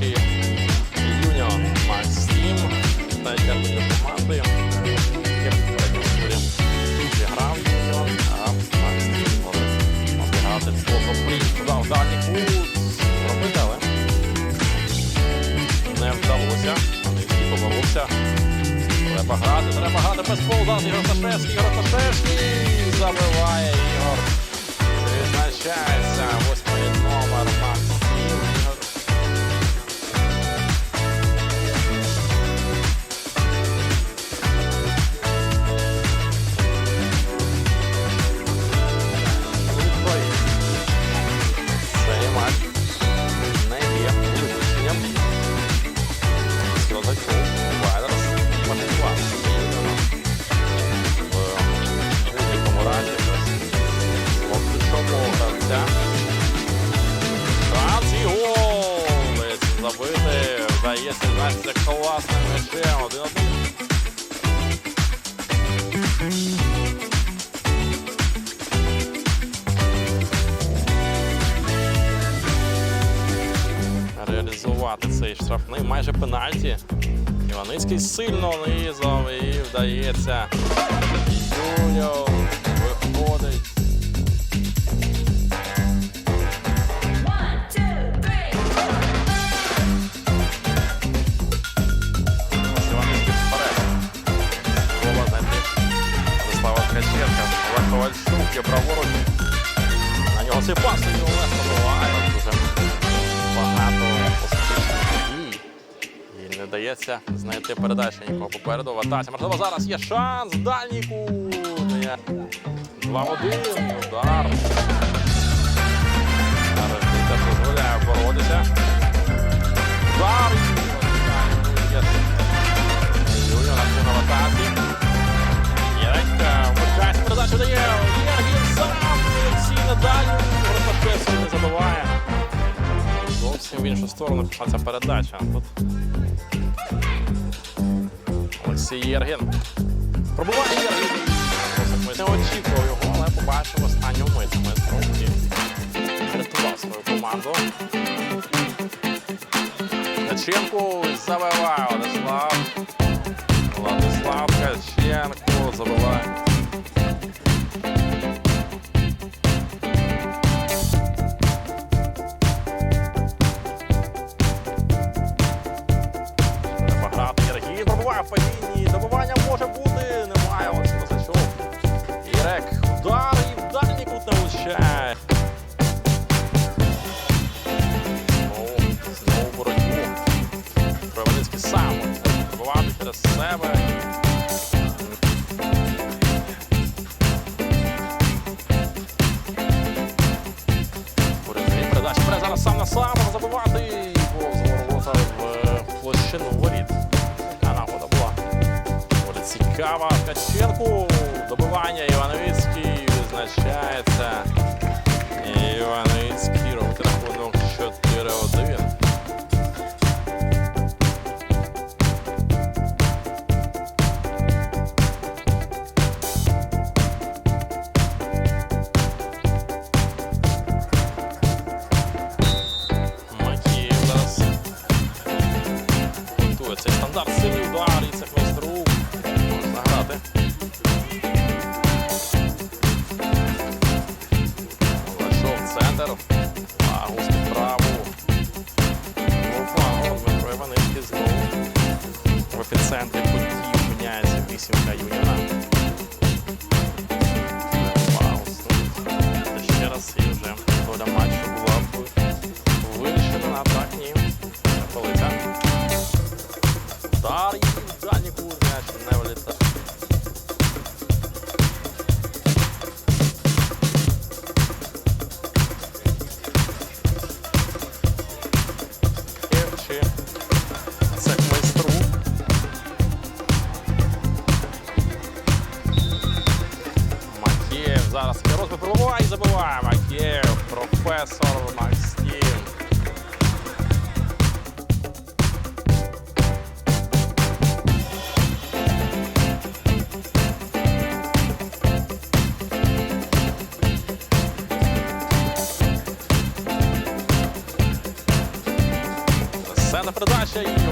наші юніор Максим та ягодні команди. А Максим може грати в способ приїзд в дальній кут. Робити, але не вдалося. Поборовся. Треба грати, треба грати без полда. Ігор забиває Ігор. Визначає. Настя класним м'ячем. Один-один. реалізувати цей штрафний майже пенальті. Іваницький сильно низом і вдається. Юльо виходить. На нього цей пас і Олег пробиває. Дуже багато дій. І не дається знайти передачі нікого попереду. В. Можливо, зараз є шанс. Дальній. Є 2-1. Удар. Зараз теж дозволяє боротися. Удар. Є на атаці. В іншу сторону пішла ця передача. Тут Олексій Єргін. Пробуває Єргін. Ми не очікував його, але побачив останню мить. Майстров врятував свою команду. Начинку забиває зараз сам на сам забивати. Гол з ворота в площину воріт. Така нагода була. Буде цікава. Ткаченко. Добивання Івановицький відзначається. В епіцентрі подій міняється вісімка Юніна. Макієв, професор Максим. Сцена передача і